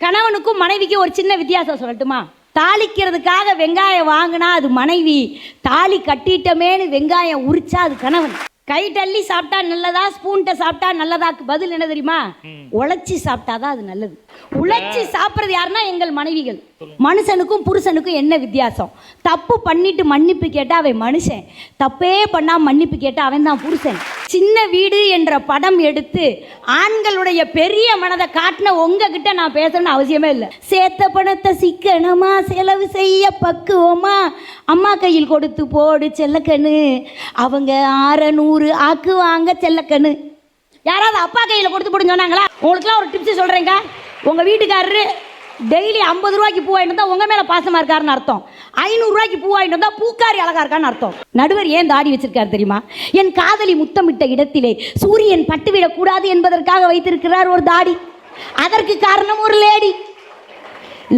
கணவனுக்கும் மனைவிக்கும் ஒரு சின்ன வித்தியாசம் சொல்லட்டுமா? தாளிக்கிறதுக்காக வெங்காயம் வாங்கினா அது மனைவி. தாலி கட்டிட்டமேனு வெங்காயம் உரிச்சா அது கணவன். கை தள்ளி சாப்பிட்டா நல்லதா? ஸ்பூன்ட்ட சாப்பிட்டா நல்லதாக்கு பதில் என்ன தெரியுமா? உழைச்சி சாப்பிட்டாதான் அது நல்லது. உழைச்சி சாப்பிட்றது யாருன்னா எங்கள் மனைவிகள். மனுஷனுக்கும் புருஷனுக்கும் என்ன வித்தியாசம்? தப்பு பண்ணிட்டு மன்னிப்பு கேட்டா அவன் மனுஷன். தப்பே பண்ணா மன்னிப்பு கேட்டா அவன் தான் புருஷன். சின்ன வீடு என்ற படம் எடுத்து ஆண்களுடைய பெரிய மனதை காட்டின உங்ககிட்ட நான் பேசணும்னு அவசியமே இல்லை. சேர்த்த பணத்தை சிக்கனமா செலவு செய்ய பக்குவமா அம்மா கையில் கொடுத்து போடு செல்லக்கண்ணு. அவங்க ஆறநூறு ஆக்குவாங்க செல்லக்கண்ணு. யாராவது அப்பா கையில் கொடுத்து போடுன்னு சொன்னாங்களா? உங்களுக்குலாம் ஒரு டிப்ஸ் சொல்கிறேங்க உங்கள் வீட்டுக்காரரு டெய்லி ஐம்பது ரூபாய்க்கு பூ வாங்கிட்டு வந்தால் உங்கள் மேலே பாசமாக இருக்காருன்னு அர்த்தம். ஐநூறுரூவாய்க்கு பூ வாங்கிட்டு வந்தால் பூக்காரி அழகா இருக்கான்னு அர்த்தம். நடுவர் ஏன் தாடி வச்சிருக்காரு தெரியுமா? என் காதலி முத்தமிட்ட இடத்திலே சூரியன் பட்டு விடக்கூடாது என்பதற்காக வைத்திருக்கிறார் ஒரு தாடி. அதற்கு காரணம் ஒரு லேடி.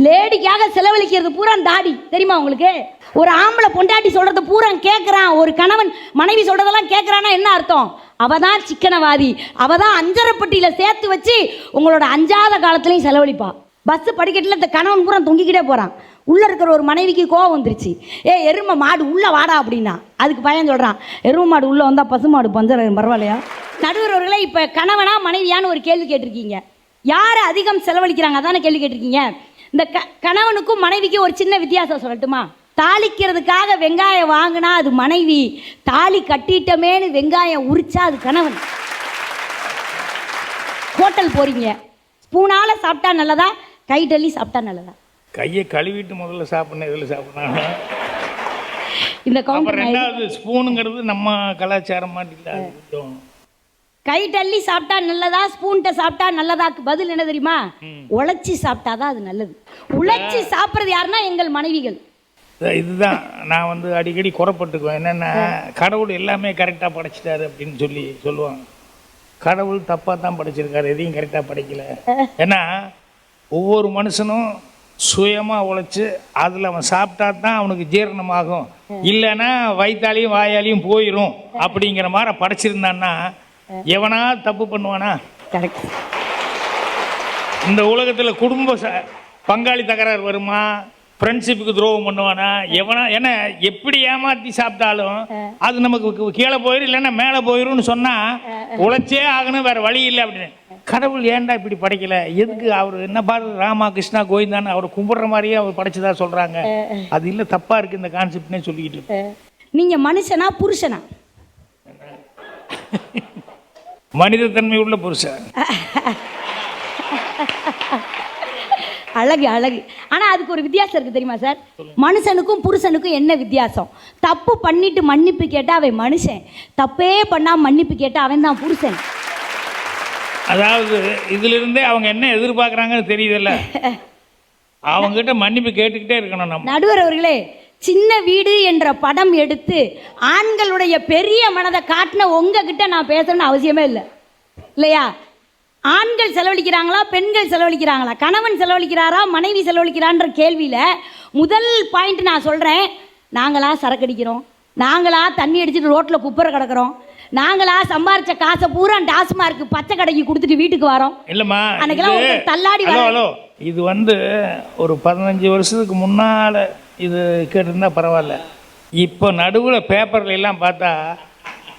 லேடிக்காக செலவழிக்கிறது பூரா தாடி. தெரியுமா உங்களுக்கு? ஒரு ஆம்பளை பொண்டாட்டி சொல்றத பூரா கேட்குறான் ஒரு கணவன் மனைவி சொல்றதெல்லாம் கேட்குறான்னா என்ன அர்த்தம்? அவ தான் சிக்கனவாதி. அவ தான் அஞ்சரைப்பட்டியில் சேர்த்து வச்சு உங்களோட அஞ்சாத காலத்துலையும் செலவழிப்பா. பஸ் படிக்கட்டில் இந்த கணவன் பூரா தொங்கிக்கிட்டே போகிறான் உள்ளே இருக்கிற ஒரு மனைவிக்கு கோவம் வந்துருச்சு. ஏ எருமை மாடு உள்ளே வாடா அப்படின்னா. அதுக்கு பையன் சொல்கிறான் எருமை மாடு உள்ளே வந்தால் பசு மாடு பஞ்சரம் பரவாயில்லையா? நடுவர் இப்போ கணவனா மனைவியான்னு ஒரு கேள்வி கேட்டிருக்கீங்க. யார் அதிகம் செலவழிக்கிறாங்க? அதானே கேள்வி கேட்டிருக்கீங்க. இந்த க கணவனுக்கும் மனைவிக்கும் ஒரு சின்ன வித்தியாசம் சொல்லட்டுமா? தாளிக்கிறதுக்காக வெங்காயம் வாங்கினா அது மனைவி. தாலி கட்டிட்டமேனு வெங்காயம் உரிச்சா அது கணவன். ஹோட்டல் போறீங்க. ஸ்பூனால சாப்பிட்டா நல்லதா? கை டல்லி சாப்பிட்டா நல்லதா? கையை கழுவிட்டு முதல்ல சாப்பிடணும் இதில் சாப்பிடணும்? இந்த கவுண்டர் ரெண்டாவது ஸ்பூனுங்கிறது நம்ம கலாச்சாரம் மாட்டில கை டல்லி சாப்பிட்டா நல்லதா? ஸ்பூன்ட்ட சாப்பிட்டா நல்லதாக்கு பதில் என்ன தெரியுமா? உழைச்சி சாப்பிட்டாதான் அது நல்லது. உழைச்சி சாப்பிட்றது யாருன்னா எங்கள் மனைவிகள். இதுதான். நான் வந்து அடிக்கடி குறப்பட்டுக்குவேன். என்னென்னா கடவுள் எல்லாமே கரெக்டாக படைச்சிட்டாரு அப்படின்னு சொல்லி சொல்லுவாங்க. கடவுள் தப்பாக தான் படைச்சிருக்காரு. எதையும் கரெக்டாக படைக்கல. ஏன்னா ஒவ்வொரு மனுஷனும் சுயமாக உழைச்சி அதில் அவன் சாப்பிட்டா தான் அவனுக்கு ஜீரணமாகும். இல்லைன்னா வயிற்றாலையும் வாயாலையும் போயிடும் அப்படிங்கிற மாதிரி படைச்சிருந்தான்னா எவனா தப்பு பண்ணுவானா? இந்த உலகத்தில் குடும்ப ச- பங்காளி தகராறு வருமா? ஃப்ரெண்ட்ஷிப்புக்கு துரோகம் பண்ணுவானா? எவனா ஏன்னா எப்படி ஏமாத்தி சாப்பிட்டாலும் அது நமக்கு கீழே போயிடும் இல்லைன்னா மேலே போயிரும்னு சொன்னா உழைச்சே ஆகணும் வேற வழி இல்லை அப்படின்னு. கடவுள் ஏன்டா இப்படி படைக்கல? எதுக்கு அவர் என்ன பாரு ராமா கிருஷ்ணா கோவிந்தான்னு அவரை கும்பிடுற மாதிரியே அவர் படைச்சதா சொல்றாங்க. அது இல்லை தப்பா இருக்கு இந்த கான்செப்ட்னே சொல்லிக்கிட்டு. நீங்க மனுஷனா புருஷனா? மனிதத்தன்மை உள்ள புருஷன். அழகு அழகு. ஆனா அதுக்கு ஒரு வித்தியாசம் இருக்கு தெரியுமா சார்? மனுஷனுக்கும் புருஷனுக்கும் என்ன வித்தியாசம்? தப்பு பண்ணிட்டு மன்னிப்பு கேட்டா அவன் மனுஷன். தப்பே பண்ணா மன்னிப்பு கேட்டா அவன் தான் புருஷன். அதாவது இதுல இருந்தே அவங்க என்ன எதிர்பார்க்கறாங்கன்னு தெரியுதுல்ல? அவங்ககிட்ட மன்னிப்பு கேட்டுக்கிட்டே இருக்கணும் நம்ம. நடுவர் அவர்களே சின்ன வீடு என்ற படம் எடுத்து ஆண்களுடைய பெரிய மனதை காட்டின உங்ககிட்ட நான் பேசணும்னு அவசியமே இல்லை. இல்லையா? ஆண்கள் செலவழிக்கிறாங்களா பெண்கள் செலவழிக்கிறாங்களா? கணவன் செலவழிக்கிறாரா மனைவி செலவழிக்கிறான்ற கேள்வியில முதல் பாயிண்ட் நான் சொல்றேன் நாங்களா சரக்கு அடிக்கிறோம் நாங்களா தண்ணி அடிச்சுட்டு ரோட்ல குப்பரை கிடக்குறோம். நாங்களா சம்பாரிச்ச காசை பூரா டாஸ்மார்க்கு பச்சை கடைக்கு கொடுத்துட்டு வீட்டுக்கு வரோம். இல்லம்மா அன்னைக்கெல்லாம் தள்ளாடி ஹலோ இது வந்து ஒரு பதினஞ்சு வருஷத்துக்கு முன்னால இது கேட்டிருந்தா பரவாயில்ல. இப்போ நடுவில் பேப்பர்ல எல்லாம் பார்த்தா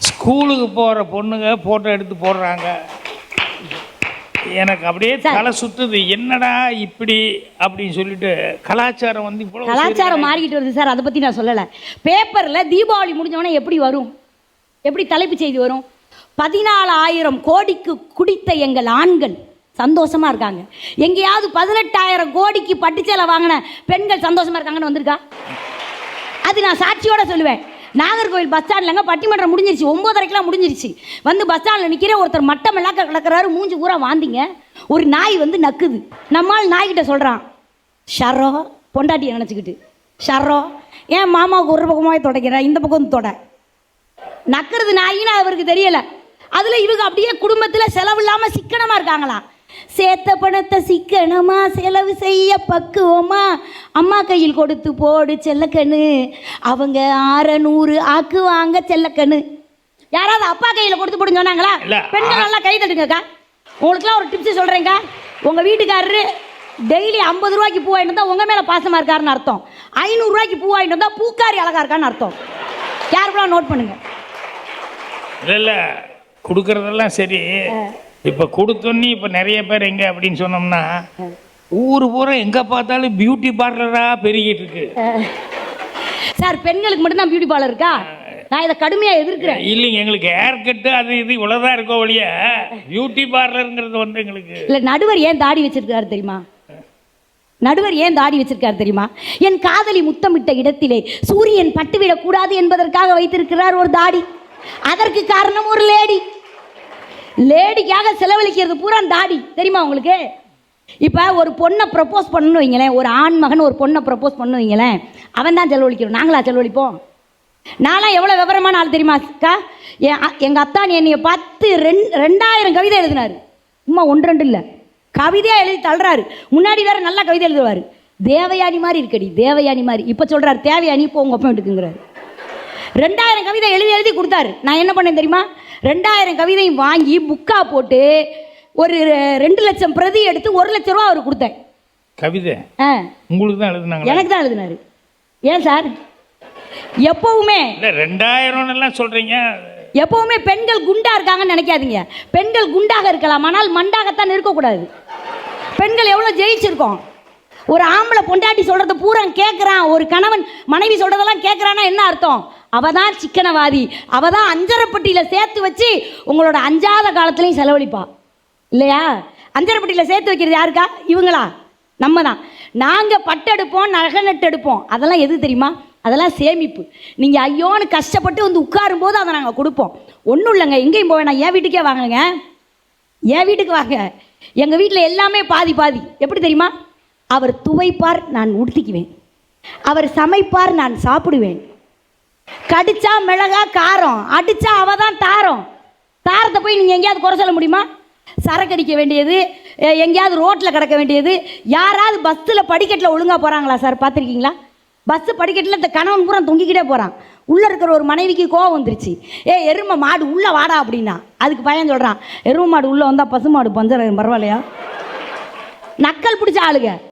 ஸ்கூலுக்கு போகிற பொண்ணுங்க ஃபோட்டோ எடுத்து போடுறாங்க. எனக்கு அப்படியே தலை சுத்துது. என்னடா இப்படி அப்படின்னு சொல்லிட்டு கலாச்சாரம் வந்து இவ்வளோ கலாச்சாரம் மாறிக்கிட்டு வருது சார். அதை பற்றி நான் சொல்லலை. பேப்பரில் தீபாவளி முடிஞ்சவொடனே எப்படி வரும்? எப்படி தலைப்பு செய்தி வரும்? பதினாலாயிரம் கோடிக்கு குடித்த எங்கள் ஆண்கள். சந்தோஷமா இருக்காங்க. எங்கேயாவது பதினெட்டாயிரம் கோடிக்கு பட்டுச்சேலை வாங்கின பெண்கள் சந்தோஷமா இருக்காங்கன்னு வந்திருக்கா? அது நான் சாட்சியோட சொல்லுவேன். நாகர்கோவில் பஸ் ஸ்டாண்ட்லங்க பட்டிமன்றம் முடிஞ்சிருச்சு. ஒன்பதரைக்கெல்லாம் முடிஞ்சிருச்சு. வந்து பஸ் ஸ்டாண்டில் நிற்கிற ஒருத்தர் மட்டம் எல்லாம் கிடக்கிறாரு மூஞ்சி பூரா வாந்திங்க. ஒரு நாய் வந்து நக்குது. நம்மால் நாய்கிட்ட சொல்கிறான் ஷர்ரோ பொண்டாட்டியை நினச்சிக்கிட்டு. ஷர்ரோ ஏன் மாமாவுக்கு ஒரு பக்கமாக தொடக்கிறேன் இந்த பக்கம் தொட. நக்கிறது நாயின்னு அவருக்கு தெரியலை. அதில் இவங்க அப்படியே குடும்பத்தில் செலவு இல்லாமல் சிக்கனமாக இருக்காங்களாம் சேர்த்த பணத்தை சிக்கனமா செலவு செய்ய பக்குவமா? அம்மா கையில் கொடுத்து போடு செல்லக்கண்ணு. அவங்க ஆறநூறு ஆக்குவாங்க செல்லக்கண்ணு. யாராவது அப்பா கையில கொடுத்து போடுன்னு சொன்னாங்களா? பெண்கள் நல்லா கை தட்டுங்கக்கா. உங்களுக்குலாம் ஒரு டிப்ஸ் சொல்றேங்க உங்க வீட்டுக்காரரு டெய்லி ஐம்பது ரூபாய்க்கு பூ வாங்கிட்டு வந்தா உங்க மேல பாசமா இருக்காருன்னு அர்த்தம். ஐநூறு ரூபாய்க்கு பூ வாங்கிட்டு வந்தா பூக்காரி அழகா இருக்கான்னு அர்த்தம். கேர்ஃபுல்லா நோட் பண்ணுங்க. இல்லை இல்லை. கொடுக்கறதெல்லாம் சரி. இப்போ கொடுத்தோன்னே இப்போ நிறைய பேர் எங்கே அப்படின்னு சொன்னோம்னா ஊர் பூரா எங்கே பார்த்தாலும் பியூட்டி பார்லராக பெருகிட்டு இருக்கு. சார் பெண்களுக்கு மட்டும்தான் பியூட்டி பார்லர் இருக்கா? நான் இதை கடுமையா எதிர்க்கிறேன். இல்லைங்க எங்களுக்கு ஹேர் கட்டு அது இது இவ்வளோதான் இருக்கோ ஒழிய பியூட்டி பார்லருங்கிறது வந்து எங்களுக்கு இல்ல நடுவர் ஏன் தாடி வச்சிருக்காரு தெரியுமா? நடுவர் ஏன் தாடி வச்சிருக்காரு தெரியுமா? என் காதலி முத்தமிட்ட இடத்திலே சூரியன் பட்டுவிடக் கூடாது என்பதற்காக வைத்திருக்கிறார் ஒரு தாடி. அதற்கு காரணம் ஒரு லேடி. லேடிக்காக செலவழிக்கிறது பூரா தாடி தெரியுமா உங்களுக்கு? இப்போ ஒரு பொண்ணை ப்ரப்போஸ் பண்ணணும் வைங்களேன். ஒரு ஆண் மகன் ஒரு பொண்ணை ப்ரப்போஸ் பண்ணணும் வைங்களேன். அவன் தான் செலவழிக்கிறோம் நாங்களா செலவழிப்போம்? நான்லாம் எவ்வளோ விவரமான ஆள் தெரியுமா அக்கா? என் அ- எங்க அத்தான் என்னைய பத்து ரெண் ரெண்டாயிரம் கவிதை எழுதினாரு. சும்மா ஒன்று ரெண்டு இல்லை. கவிதையாக எழுதி தள்ளுறாரு. முன்னாடி வேற நல்லா கவிதை எழுதுவார். தேவயானி மாதிரி இருக்கடி தேவயானி மாதிரி. இப்போ சொல்கிறார் தேவயானி இப்போ உங்கள் அப்பா எடுக்குங்கிறாரு ரெண்டாயிரம் கவிதை எழுதி எழுதி கொடுத்தாரு. நான் என்ன பண்ணேன் தெரியுமா? ரெண்டாயிரம் கவிதையும் வாங்கி புக்கா போட்டு ஒரு ரெண்டு லட்சம் பிரதி எடுத்து ஒரு லட்சம் ரூபா அவருக்கு கொடுத்தேன். கவிதை? ஆ. உங்களுக்கு தான் எழுதுனாங்க எனக்கு தான் எழுதினாரு. ஏன் சார்? எப்பவுமே இல்லை ரெண்டாயிரம்னு எல்லாம் சொல்கிறீங்க எப்பவுமே பெண்கள் குண்டா இருக்காங்கன்னு நினைக்காதீங்க. பெண்கள் குண்டாக இருக்கலாம் ஆனால் மண்டாகத்தான் இருக்கக்கூடாது. பெண்கள் எவ்வளோ ஜெயிச்சிருக்கோம். ஒரு ஆம்பளை பொண்டாட்டி சொல்றத பூரா கேட்குறான் ஒரு கணவன் மனைவி சொல்றதெல்லாம் கேட்குறான்னா என்ன அர்த்தம்? அவ தான் சிக்கனவாதி. அவ தான் அஞ்சரைப்பட்டியில் சேர்த்து வச்சு உங்களோட அஞ்சாத காலத்துலையும் செலவழிப்பா. இல்லையா? அஞ்சரைப்பட்டியில் சேர்த்து வைக்கிறது யாருக்கா? இவங்களா? நம்ம தான் நாங்கள் பட்டெடுப்போம் நகை நட்டு எடுப்போம். அதெல்லாம் எது தெரியுமா? அதெல்லாம் சேமிப்பு. நீங்கள் ஐயோன்னு கஷ்டப்பட்டு வந்து உட்காரும் போது அதை நாங்கள் கொடுப்போம். ஒன்றும் இல்லைங்க. எங்கேயும் போக வேணாம். என் வீட்டுக்கே வாங்குங்க என் வீட்டுக்கு வாங்க. எங்கள் வீட்டில் எல்லாமே பாதி பாதி. எப்படி தெரியுமா? அவர் துவைப்பார் நான் உடுத்திக்குவேன். அவர் சமைப்பார் நான் சாப்பிடுவேன். கடிச்சா மிளகா காரம் அடிச்சா அவ தான் தாரம். தாரத்தை போய் நீங்கள் எங்கேயாவது குறை சொல்ல முடியுமா? சரக்கு அடிக்க வேண்டியது எங்கேயாவது ரோட்டில் கிடக்க வேண்டியது யாராவது பஸ்ஸில் படிக்கட்டில் ஒழுங்காக போகிறாங்களா சார் பார்த்துருக்கீங்களா? பஸ்ஸு படிக்கட்டில் இந்த கணவன் பூரா தொங்கிக்கிட்டே போகிறான் உள்ளே இருக்கிற ஒரு மனைவிக்கு கோவம் வந்துருச்சு. ஏ எருமை மாடு உள்ளே வாடா அப்படின்னா. அதுக்கு பையன் சொல்கிறான் எருமை மாடு உள்ளே வந்தால் பசு மாடு பஞ்சரம் பரவாயில்லையா? நக்கல் பிடிச்ச ஆளுங்க.